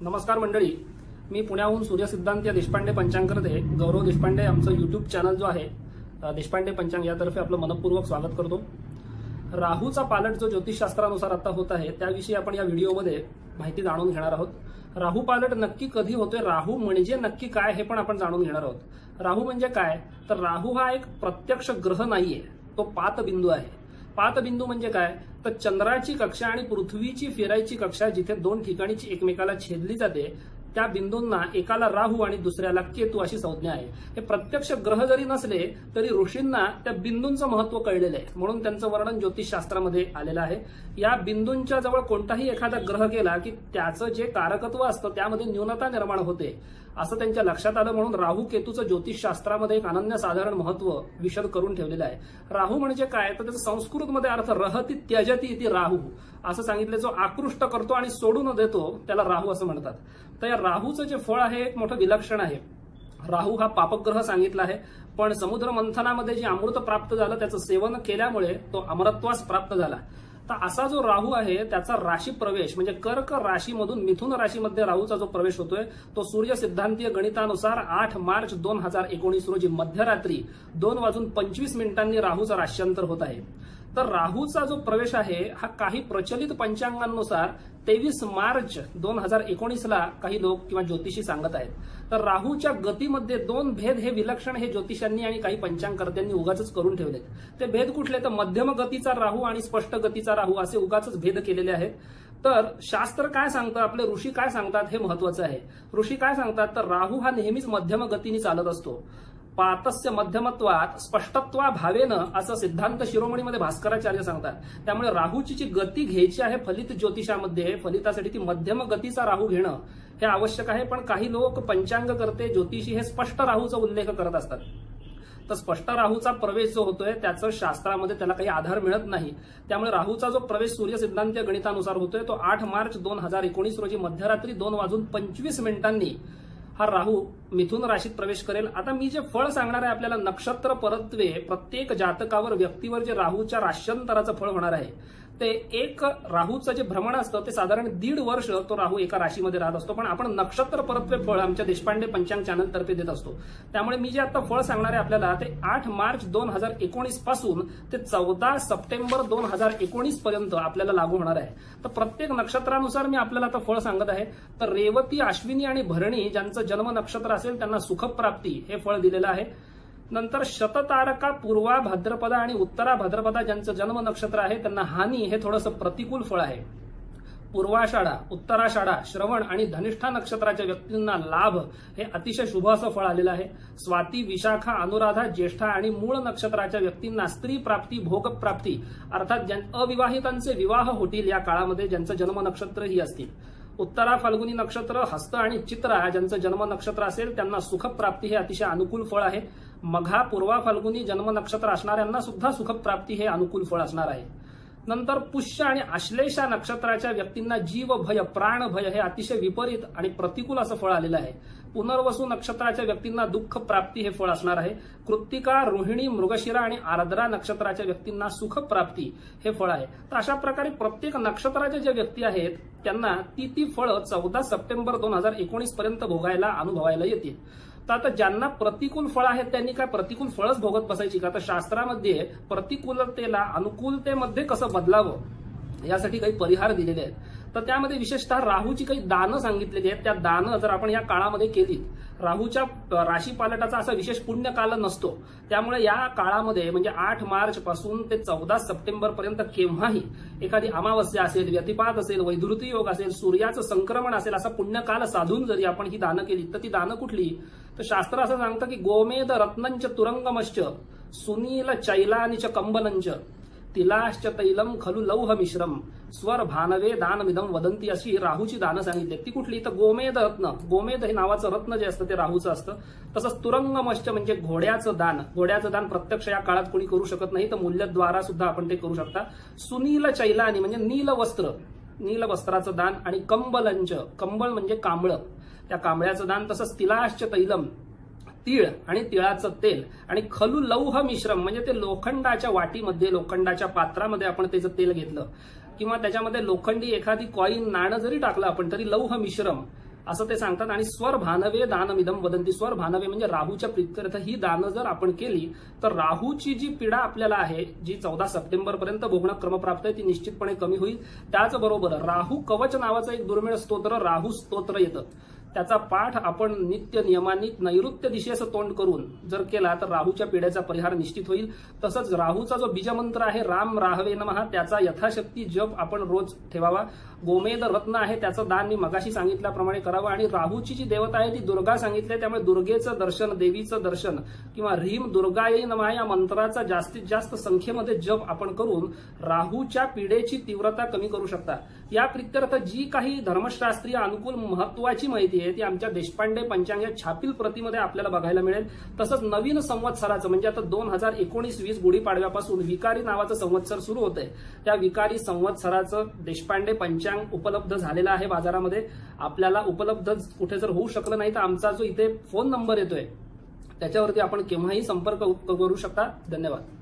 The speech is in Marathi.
नमस्कार मंडळी. मी पुण्याहून सूर्यसिद्धांत या देशपांडे पंचांगकडे गौरव देशपांडे आमचं युट्यूब चॅनल जो आहे देशपांडे पंचांग यातर्फे आपलं मनपूर्वक स्वागत करतो. राहूचा पालट जो ज्योतिषशास्त्रानुसार आता होत आहे त्याविषयी आपण या व्हिडिओमध्ये माहिती जाणून घेणार आहोत. राहू पालट नक्की कधी होतोय? राहू म्हणजे नक्की काय हे पण आपण जाणून घेणार आहोत. राहू म्हणजे काय? तर राहू हा एक प्रत्यक्ष ग्रह नाहीये तो पातबिंदू आहे. पातबिंदू म्हणजे काय? तर चंद्राची कक्षा आणि पृथ्वीची फिरायची कक्षा जिथे दोन ठिकाणीची एकमेकाला छेदली जाते त्या बिंदूंना एकाला राहू आणि दुसऱ्याला केतू अशी संज्ञा आहे. हे प्रत्यक्ष ग्रह जरी नसले तरी ऋषींना त्या बिंदूंचं महत्त्व कळलेलं आहे. म्हणून त्यांचं वर्णन ज्योतिषशास्त्रामध्ये आलेलं आहे. या बिंदूंच्या जवळ कोणताही एखादा ग्रह गेला की त्याचं जे कारकत्व असतं त्यामध्ये न्यूनता निर्माण होते. असं त्यांच्या लक्षात आलं म्हणून राहू केतूचं ज्योतिषशास्त्रामध्ये एक अनन्यसाधारण महत्त्व विशद करून ठेवलेलं आहे. राहू म्हणजे काय? तर त्याचा संस्कृतमध्ये अर्थ रहती त्यजती ती राहू. असं सांगितलं जो आकृष्ट करतो आणि सोडून देतो त्याला राहू असं म्हणतात. तर या राहूचं जे फळ आहे एक मोठं विलक्षण आहे. राहू हा पापग्रह सांगितला आहे पण समुद्र मंथनामध्ये जे अमृत प्राप्त झालं त्याचं सेवन केल्यामुळे तो अमरत्वास प्राप्त झाला. तर असा जो राहू आहे त्याचा राशी प्रवेश म्हणजे कर्क राशीमधून मिथुन राशीमध्ये राहूचा जो प्रवेश होतोय तो सूर्य सिद्धांतीय गणितानुसार आठ मार्च दोन हजार एकोणीस रोजी मध्यरात्री दोन वाजून पंचवीस मिनिटांनी राहूचं राश्यांतर होत आहे. तर राहूचा जो प्रवेश आहे हा काही प्रचलित पंचांगांनुसार तेवीस मार्च दोन हजार एकोणीसला काही लोक किंवा ज्योतिषी सांगत आहेत. तर राहूच्या गतीमध्ये दोन भेद हे विलक्षण हे ज्योतिषांनी आणि काही पंचांगकर्त्यांनी उगाच करून ठेवलेत. ते भेद कुठले? तर मध्यम गतीचा राहू आणि स्पष्ट गतीचा राहू असे उगाच भेद केलेले आहेत. तर शास्त्र काय सांगतं? आपले ऋषी काय सांगतात? हे महत्वाचं आहे. ऋषी काय सांगतात? तर राहू हा नेहमीच मध्यम गतीने चालत असतो. पातस्य मध्यमत्वात स्पष्टत्वा भावेनं असं सिद्धांत शिरोमणीमध्ये भास्कराचार्य सांगतात. त्यामुळे राहूची जी गती घ्यायची आहे फलित ज्योतिषामध्ये फलितासाठी ती मध्यम गतीचा राहू घेणं हे आवश्यक आहे पण काही लोक पंचांग करते ज्योतिषी हे स्पष्ट राहूचा उल्लेख करत असतात. तर स्पष्ट राहूचा प्रवेश जो होतोय त्याचं शास्त्रामध्ये त्याला काही आधार मिळत नाही. त्यामुळे राहूचा जो प्रवेश सूर्य सिद्धांत गणितानुसार होतोय तो आठ मार्च दोन हजार एकोणीस रोजी मध्यरात्री दोन वाजून पंचवीस मिनिटांनी हा राहू मिथुन राशीत प्रवेश करेल. आता मी जे फळ सांगणार आहे आपल्याला नक्षत्र परत्वे प्रत्येक जातकावर व्यक्तीवर जे राहूच्या राश्यंतराचं फळ होणार आहे. ते एक राहूचं जे भ्रमण असतं ते साधारण दीड वर्ष तो राहू एका राशीमध्ये राहत असतो. पण आपण नक्षत्र परत्वे फळ आमच्या देशपांडे पंचांग चॅनल तर्फे देत असतो. त्यामुळे मी जे आता फळ सांगणार आहे आपल्याला ते आठ मार्च दोन हजार एकोणीसपासून ते चौदा सप्टेंबर दोन हजार एकोणीस पर्यंत आपल्याला लागू होणार आहे. तर प्रत्येक नक्षत्रानुसार मी आपल्याला आता फळ सांगत आहे. तर रेवती अश्विनी आणि भरणी ज्यांचं जन्म नक्षत्र असेल त्यांना सुखप्राप्ती हे फळ दिलेलं आहे. नंतर शततारका पूर्वा भाद्रपदा आणि उत्तरा भाद्रपदा ज्यांचं जन्म नक्षत्र आहे त्यांना हानी हे थोडंसं प्रतिकूल फळ आहे. पूर्वाषाढा उत्तराषाढा श्रवण आणि धनिष्ठा नक्षत्राच्या व्यक्तींना लाभ हे अतिशय शुभ असं फळ आलेलं आहे. स्वाती विशाखा अनुराधा ज्येष्ठा आणि मूळ नक्षत्राच्या व्यक्तींना स्त्री प्राप्ती भोग प्राप्ती अर्थात ज्यां- अविवाहितांचे विवाह होतील या काळामध्ये ज्यांचं जन्म नक्षत्र ही असतील. उत्तरा फाल्गुनी नक्षत्र हस्त आणि चित्रा ज्यांचं जन्म नक्षत्र असेल त्यांना सुखप्राप्ती हे अतिशय अनुकूल फळ आहे. मघा पूर्वा फाल्गुनी जन्म नक्षत्र असणाऱ्यांना सुद्धा सुखप्राप्ती हे अनुकूल फळ असणार आहे. नंतर पुष्य आणि आश्लेषा नक्षत्राच्या व्यक्तींना जीव भय प्राण भय हे अतिशय विपरीत आणि प्रतिकूल असं फळ आलेलं आहे. पुनर्वसू नक्षत्राच्या व्यक्तींना दुःख प्राप्ती हे फळ असणार आहे. कृत्तिका रोहिणी मृगशिरा आणि आर्द्रा नक्षत्राच्या व्यक्तींना सुख प्राप्ती हे फळ आहे. तर अशा प्रकारे प्रत्येक नक्षत्राच्या ज्या व्यक्ती आहेत त्यांना ती ती फळं चौदा सप्टेंबर दोन हजार एकोणीस पर्यंत भोगायला अनुभवायला येतील. तर आता ज्यांना प्रतिकूल फळ आहेत त्यांनी काय प्रतिकूल फळच भोगत बसायची का? तर शास्त्रामध्ये प्रतिकूलतेला अनुकूलतेमध्ये कसं बदलावं यासाठी काही परिहार दिलेले आहेत. तर त्यामध्ये विशेषतः राहूची काही दानं सांगितलेली आहेत. त्या दानं जर आपण या काळामध्ये केली राहूच्या राशी पालटाचा असा विशेष पुण्यकाल नसतो. त्यामुळे या काळामध्ये म्हणजे आठ मार्च पासून ते चौदा सप्टेंबर पर्यंत केव्हाही एखादी अमावस्या असेल व्यतिपात असेल वैधृती योग असेल सूर्याचं संक्रमण असेल असा पुण्यकाल साधून जरी आपण ही दानं केली तर ती दानं कुठली? तर शास्त्र असं सांगतं की गोमेद रत्नंच तुरंगमश्च सुनील चैलानिच कंबनंच तिलाश्च तैलम खलु लौह मिश्रम स्वर भानवे दानमिदम वदंती अशी राहूची दानं सांगितली. ती कुठली? तर गोमेद रत्न. गोमेद हे नावाचं रत्न जे असतं ते राहूचं असतं. तसंच तुरंगमश्च म्हणजे घोड्याचं दान. घोड्याचं दान प्रत्यक्ष या काळात कोणी करू शकत नाही तर मूल्यद्वारा सुद्धा आपण ते करू शकता. सुनील चैलानी म्हणजे नील वस्त्र. नील वस्त्राचं दान आणि कंबलंच. कंबळ म्हणजे कांबळ. त्या कांबळ्याचं दान. तसंच तिलाश्च तैलम तीळ आणि तिळाचं तेल आणि खलू लौह मिश्रम म्हणजे ते लोखंडाच्या वाटीमध्ये लोखंडाच्या पात्रामध्ये आपण त्याचं तेल घेतलं. किंवा त्याच्यामध्ये लोखंडी एखादी कॉईन नाणं जरी टाकलं आपण तरी लौह मिश्रम असं ते सांगतात. आणि स्वर भानवे दानमिदम वदंती स्वर भानवे म्हणजे राहूच्या प्रित्यर्थ. ही दानं जर आपण केली तर राहूची जी पीडा आपल्याला आहे जी चौदा सप्टेंबर पर्यंत भोगणं क्रमप्राप्त आहे ती निश्चितपणे कमी होईल. त्याचबरोबर राहू कवच नावाचं एक दुर्मिळ स्तोत्र राहू स्तोत्र येतं. त्याचा पाठ आपण नित्य नियमानित नैऋत्य दिशेचं तोंड करून जर केला तर राहूच्या पिढ्याचा परिहार निश्चित होईल. तसंच राहूचा जो बीजमंत्र आहे राम राहवे नमहा त्याचा यथाशक्ती जप आपण रोज ठेवावा. गोमेद रत्न आहे त्याचं दान मी मगाशी सांगितल्याप्रमाणे करावं. आणि राहूची जी देवता आहे ती दुर्गा सांगितली आहे, त्यामुळे दुर्गेचं दर्शन देवीचं दर्शन किंवा ह्रीम दुर्गाई नमहा या मंत्राचा जास्तीत जास्त संख्येमध्ये जप आपण करून राहूच्या पिढेची तीव्रता कमी करू शकता. या प्रित्यर्थ जी काही धर्मशास्त्रीय अनुकूल महत्वाची माहिती आहे ती आमच्या देशपांडे पंचांग या छापील प्रतीमध्ये आपल्याला बघायला मिळेल. तसंच नवीन संवत्सराचं म्हणजे आता दोन हजार एकोणीस वीस गुढीपाडव्यापासून विकारी नावाचं संवत्सर सुरू होत आहे त्या विकारी संवत्सराचं देशपांडे पंचांग उपलब्ध झालेलं आहे बाजारामध्ये. आपल्याला उपलब्ध कुठे जर होऊ शकलं नाही तर आमचा जो इथे फोन नंबर येतोय त्याच्यावरती आपण केव्हाही संपर्क करू शकता. धन्यवाद.